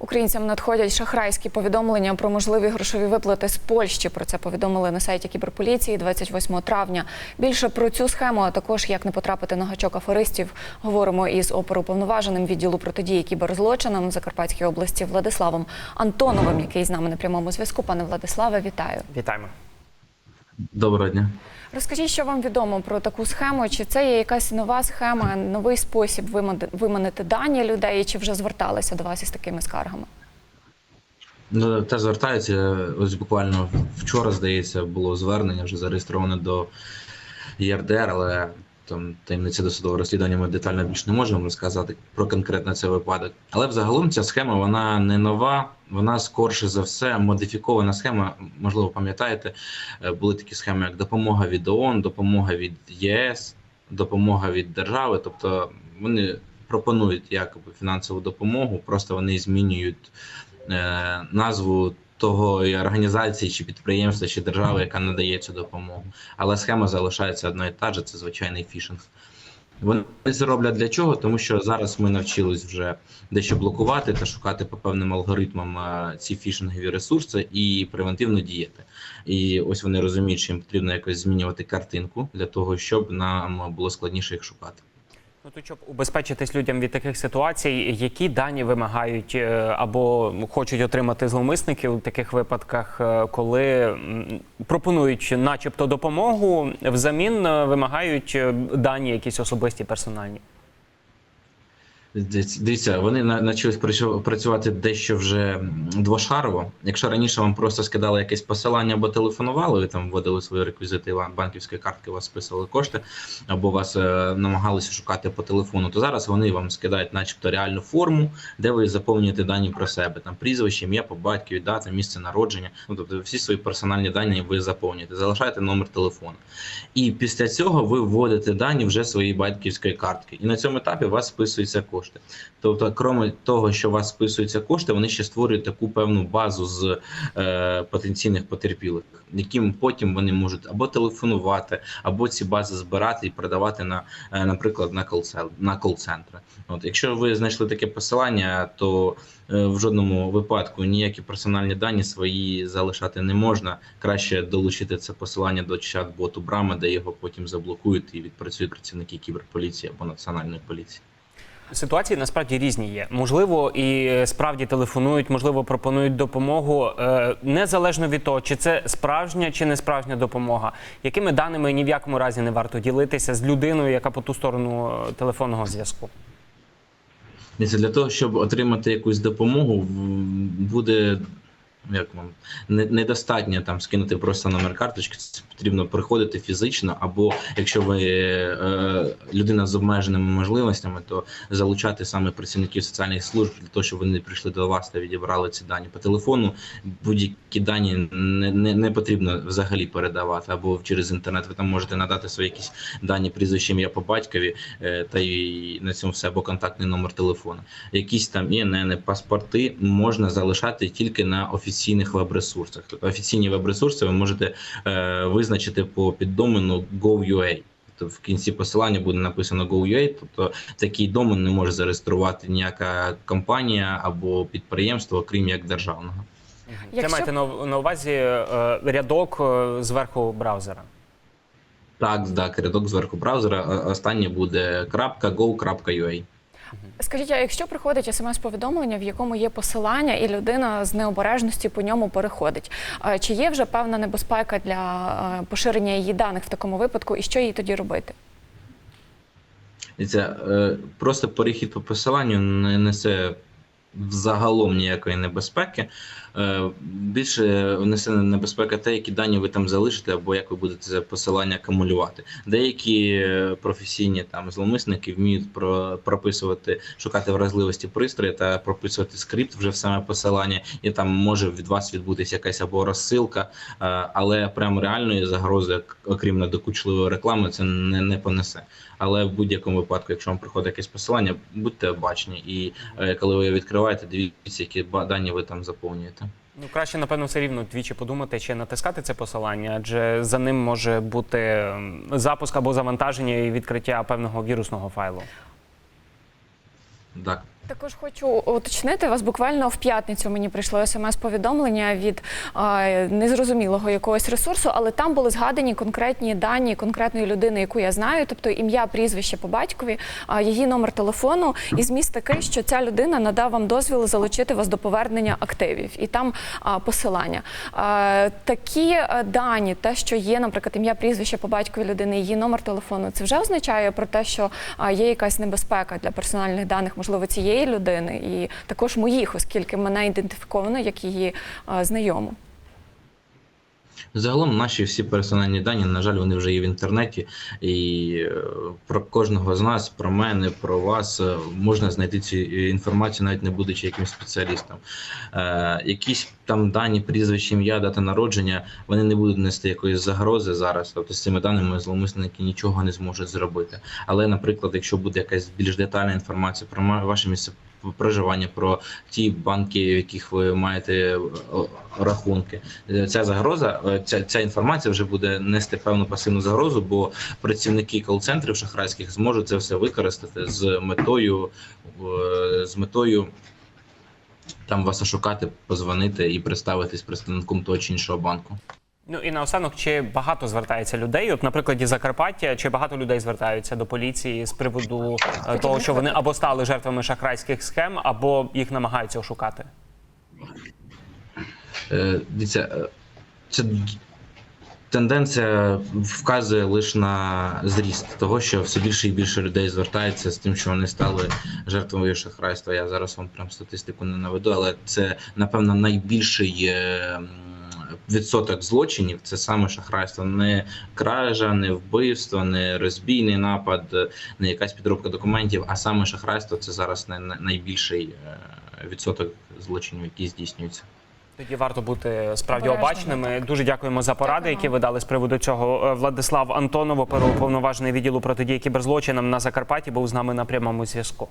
Українцям надходять шахрайські повідомлення про можливі грошові виплати з Польщі. Про це повідомили на сайті кіберполіції 28 травня. Більше про цю схему, а також як не потрапити на гачок аферистів, говоримо із оперуповноваженим відділу протидії кіберзлочинам Закарпатській області Владиславом Антоновим, який з нами на прямому зв'язку. Пане Владиславе, вітаю. Вітаємо. Доброго дня. Розкажіть, що вам відомо про таку схему? Чи це є якась нова схема, новий спосіб виманити- дані людей, чи вже зверталися до вас із такими скаргами? Ну, Теж звертаються. Ось буквально вчора, здається, було звернення вже зареєстроване до ЄРДР, але там таємниця досудового розслідування ми детально більш не можемо розказати про конкретно цей випадок. Але взагалом ця схема вона не нова, вона скорше за все модифікована схема. Можливо, пам'ятаєте, е, були такі схеми, як допомога від ООН, допомога від ЄС, допомога від держави. Тобто вони пропонують якоби фінансову допомогу, просто вони змінюють е, назву того і організації, чи підприємства, чи держави, яка надає цю допомогу. Але схема залишається одна і та ж, це звичайний фішинг. Вони це роблять для чого? Тому що зараз ми навчились вже дещо блокувати та шукати по певним алгоритмам е, ці фішингові ресурси і превентивно діяти. І ось вони розуміють, що їм потрібно якось змінювати картинку для того, щоб нам було складніше їх шукати. Ну то щоб убезпечитись людям від таких ситуацій, які дані вимагають е, або хочуть отримати зловмисники у таких випадках, е, коли пропонують, начебто, допомогу, взамін е, вимагають дані якісь особисті персональні. Дивіться- вони навчились працювати дещо вже двошарово. Якщо раніше вам просто скидали якесь посилання або телефонували, ви там вводили свої реквізити банківської картки, у вас списували кошти, або вас е, намагалися шукати по телефону, то зараз вони вам скидають, начебто, реальну форму, де ви заповнюєте дані про себе, там прізвище, ім'я по батькові, дата, місце народження. Ну тобто всі свої персональні дані ви заповнюєте, залишаєте номер телефону. І після цього ви вводите дані вже своєї батьківської картки. І на цьому етапі у вас списуються кошти. Тобто, крім того, що у вас списуються кошти, вони ще створюють таку певну базу з е, потенційних потерпілих, яким потім вони можуть або телефонувати, або ці бази збирати і продавати на, е, наприклад, на кол-сел- на кол-центри. От, якщо ви знайшли таке посилання, то е, в жодному випадку ніякі персональні дані свої залишати не можна. Краще долучити це посилання до чат-боту Брама, де його потім заблокують і відпрацюють працівники кіберполіції або національної поліції. Ситуації насправді різні є. Можливо, і е, справді телефонують, можливо, пропонують допомогу е, незалежно від того, чи це справжня чи не справжня допомога. Якими даними ні в якому разі не варто ділитися з людиною, яка по ту сторону е, телефонного зв'язку. Для того, щоб отримати якусь допомогу, буде як вам недостатньо там скинути просто номер карточки. Це потрібно приходити фізично, або якщо ви е, людина з обмеженими можливостями, то залучати саме працівників соціальних служб для того, щоб вони прийшли до вас та відібрали ці дані по телефону. Будь-які дані не, не, не потрібно взагалі передавати, або через інтернет ви там можете надати свої якісь дані, прізвище, ім'я по батькові, е, та й на цьому все або контактний номер телефону. Якісь там ІНН, паспорти можна залишати тільки на офіційних веб-ресурсах. Тобто офіційні веб-ресурси ви можете е, визначити по піддомену Go.ua. Тобто в кінці посилання буде написано Go.ua, тобто такий домен не може зареєструвати ніяка компанія або підприємство, крім як державного. Це Якщо- маєте на, на увазі е, рядок е, зверху браузера. Так, так, рядок зверху браузера. Останнє буде .go.ua. Скажіть, а якщо приходить смс-повідомлення, в якому є посилання, і людина з необережності по ньому переходить, чи є вже певна небезпека для поширення її даних в такому випадку, і що їй тоді робити? Дивіться, е, просто перехід по посиланню не несе взагалом ніякої небезпеки. Е, Більше несе небезпека те, які дані ви там залишите, або як ви будете посилання акумулювати. Деякі е, професійні там зловмисники вміють прописувати, шукати вразливості пристрою та прописувати скрипт вже в саме посилання, і там може від вас відбутися якась або розсилка, е, але прям реальної загрози, окрім надокучливої реклами, це не, не понесе. Але в будь-якому випадку, якщо вам приходить якесь посилання, будьте обачні. І коли ви його відкриваєте, дивіться, які дані ви там заповнюєте. Ну, краще, напевно, все рівно двічі подумати, чи натискати це посилання, адже за ним може бути запуск або завантаження і відкриття певного вірусного файлу. Так. Також хочу уточнити вас. Буквально в п'ятницю мені прийшло смс-повідомлення від е, незрозумілого якогось ресурсу, але там були згадані конкретні дані конкретної людини, яку я знаю, тобто ім'я, прізвище по батькові, е, її номер телефону, і зміст такий, що ця людина надав вам дозвіл залучити вас до повернення активів, і там е, посилання. Е, такі дані, те, що є, наприклад, ім'я, прізвище по батькові людини, її номер телефону, це вже означає про те, що є якась небезпека для персональних даних, можливо, цієї людини, і також моїх, оскільки мене ідентифіковано як її знайому. Загалом наші всі персональні дані, на жаль, вони вже є в інтернеті, і е, про кожного з нас, про мене, про вас е, можна знайти цю інформацію, навіть не будучи якимсь спеціалістом. Е, якісь там дані, прізвище, ім'я, дата народження, вони не будуть нести якоїсь загрози зараз. Тобто з цими даними зловмисники нічого не зможуть зробити. Але, наприклад, якщо буде якась більш детальна інформація про ваше місце проживання, про ті банки, в яких ви маєте е, рахунки, Е, ця загроза, е, ця, ця інформація вже буде нести певну пасивну загрозу, бо працівники кол-центрів шахрайських зможуть це все використати з метою, з метою там вас ошукати, позвонити і представитись представником того чи іншого банку. Ну і наостанок, чи багато звертається людей? От, наприклад, із Закарпаття, чи багато людей звертаються до поліції з приводу е, того, що вони або стали жертвами шахрайських схем, або їх намагаються ошукати? Е, Дивіться, е, це тенденція вказує лише на зріст того, що все більше і більше людей звертається з тим, що вони стали жертвою шахрайства. Я зараз вам прям статистику не наведу, але це напевно найбільший. е, Відсоток злочинів це саме шахрайство, не кража, не вбивство, не розбійний напад, е, не якась підробка документів, а саме шахрайство це зараз най- най- найбільший е, відсоток злочинів, які здійснюються. Тоді варто бути справді обачними. Дуже дякуємо за поради, дякуємо. які ви дали з приводу цього. Е, Владислав Антонов, оперуповноважений відділу протидії кіберзлочинам на Закарпатті, був з нами на прямому зв'язку.